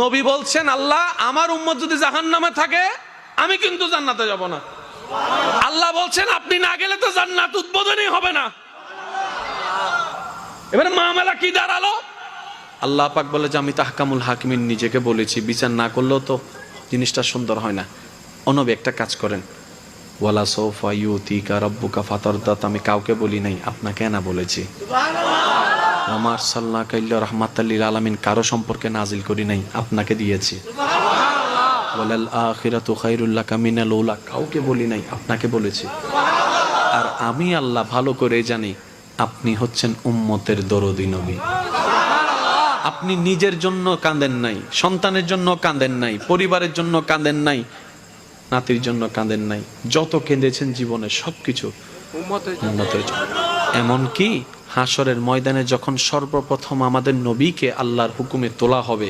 নবী বলছেন, আল্লাহ, আমার উম্মত যদি জাহান নামে থাকে, আমি কিন্তু জান্নাতে যাব না। আল্লাহ বলছেন, আপনি না গেলে তো জান্নাত উদ্বোধনই হবে না। এবারে মামলা কি দাঁড়াল? আল্লাহ পাক বলে, যে আমি তাহকামুল হাকিমিন নিজেকে বলেছি, বিচার না করলেও তো জিনিসটা সুন্দর হয় না। অনবী একটা কাজ করেন, ওয়ালা সোফা ইউতিকা রব্বুকা ফাতরদাত। আমি কাউকে বলি নাই, আপনাকে না বলেছি। আমার সাল্লাহ কাইল্লা রহমাতাল্লিল আলামিন কারও সম্পর্কে নাজিল করি নাই আপনাকে দিয়েছি। ওয়ালাল আখিরাতু খাইরুল্লাহ কামিনাল উলা কাউকে বলি নাই আপনাকে বলেছি। আর আমি আল্লাহ ভালো করে জানি আপনি হচ্ছেন উম্মতের দরদি নবী। আপনি নিজের জন্য কাঁদেন নাই সন্তানের জন্য কাঁদেন নাই পরিবারের জন্য কাঁদেন নাই নাতির জন্য কাঁদেন নাই যত কেঁদেছেন জীবনে সবকিছু। উম্মতের জন্য। এমনকি হাসরের ময়দানে যখন সর্বপ্রথম আমাদের নবীকে আল্লাহর হুকুমে তোলা হবে